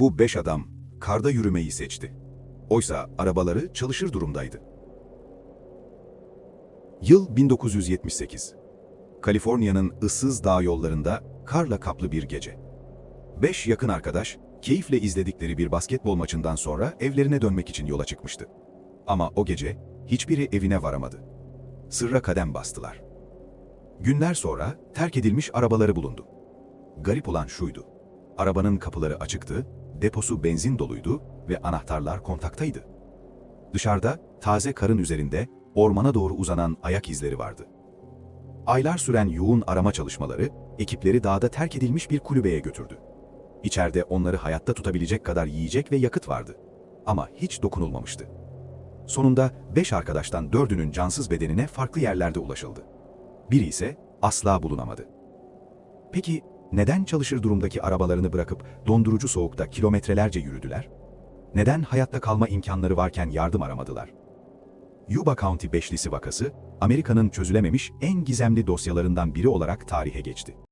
Bu beş adam karda yürümeyi seçti. Oysa arabaları çalışır durumdaydı. Yıl 1978. Kaliforniya'nın ıssız dağ yollarında karla kaplı bir gece. Beş yakın arkadaş, keyifle izledikleri bir basketbol maçından sonra evlerine dönmek için yola çıkmıştı. Ama o gece hiçbiri evine varamadı. Sırra kadem bastılar. Günler sonra terk edilmiş arabaları bulundu. Garip olan şuydu. Arabanın kapıları açıktı, deposu benzin doluydu ve anahtarlar kontaktaydı. Dışarıda taze karın üzerinde ormana doğru uzanan ayak izleri vardı. Aylar süren yoğun arama çalışmaları ekipleri dağda terk edilmiş bir kulübeye götürdü. İçeride onları hayatta tutabilecek kadar yiyecek ve yakıt vardı. Ama hiç dokunulmamıştı. Sonunda beş arkadaştan dördünün cansız bedenine farklı yerlerde ulaşıldı. Biri ise asla bulunamadı. Peki neden çalışır durumdaki arabalarını bırakıp dondurucu soğukta kilometrelerce yürüdüler? Neden hayatta kalma imkanları varken yardım aramadılar? Yuba County Beşlisi vakası, Amerika'nın çözülememiş en gizemli dosyalarından biri olarak tarihe geçti.